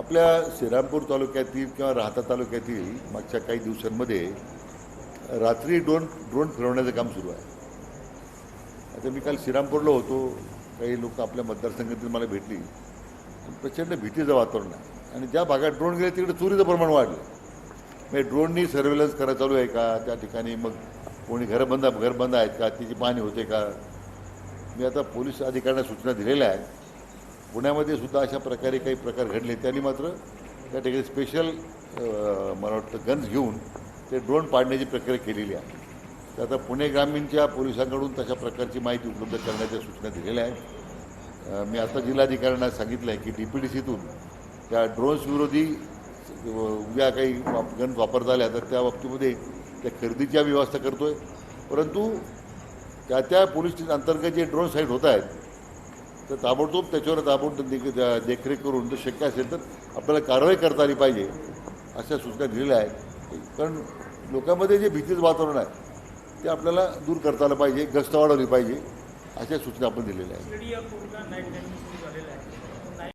आपल्या श्रीरामपूर तालुक्यातील किंवा राहता तालुक्यातील मागच्या काही दिवसांमध्ये रात्री ड्रोन ड्रोन फिरवण्याचं काम सुरू आहे. आता मी काल श्रीरामपूरला होतो. काही लोक आपल्या मतदारसंघातील मला भेटली. प्रचंड भीतीचं वातावरण आहे. आणि ज्या भागात ड्रोन गेले तिकडे चोरीचं प्रमाण वाढलं. म्हणजे ड्रोननी सर्वेलन्स करायला चालू आहे का? त्या ठिकाणी मग कोणी घरं बंद घर बंद आहेत का? तिची पाहणी होते का? मी आता पोलीस अधिकाऱ्यांना सूचना दिलेल्या आहेत. पुण्यामध्ये सुद्धा अशा प्रकारे काही प्रकार घडले. त्यांनी मात्र त्या ठिकाणी स्पेशल मला वाटतं गन्स घेऊन ते ड्रोन पाडण्याची प्रक्रिया केलेली आहे. तर आता पुणे ग्रामीणच्या पोलिसांकडून तशा प्रकारची माहिती उपलब्ध करण्याच्या सूचना दिलेल्या आहेत. मी आता जिल्हाधिकाऱ्यांना सांगितलं आहे की डी पी डी सीतून त्या ड्रोन्स विरोधी उद्या काही वाप गन्स वापरता आल्या तर त्या बाबतीमध्ये त्या खरेदीच्या व्यवस्था करतो आहे परंतु त्या त्या पोलीस अंतर्गत जे ड्रोन साईट होत आहेत तर ताबडतोब त्याच्यावर ताबडतोब देख देखरेख करून जर शक्य असेल तर आपल्याला कारवाई करता आली पाहिजे अशा सूचना दिलेल्या आहेत. कारण लोकांमध्ये जे भीतीचं वातावरण आहे ते आपल्याला दूर करता आलं पाहिजे गस्त वाढवली पाहिजे अशा सूचना आपण दिलेल्या आहेत.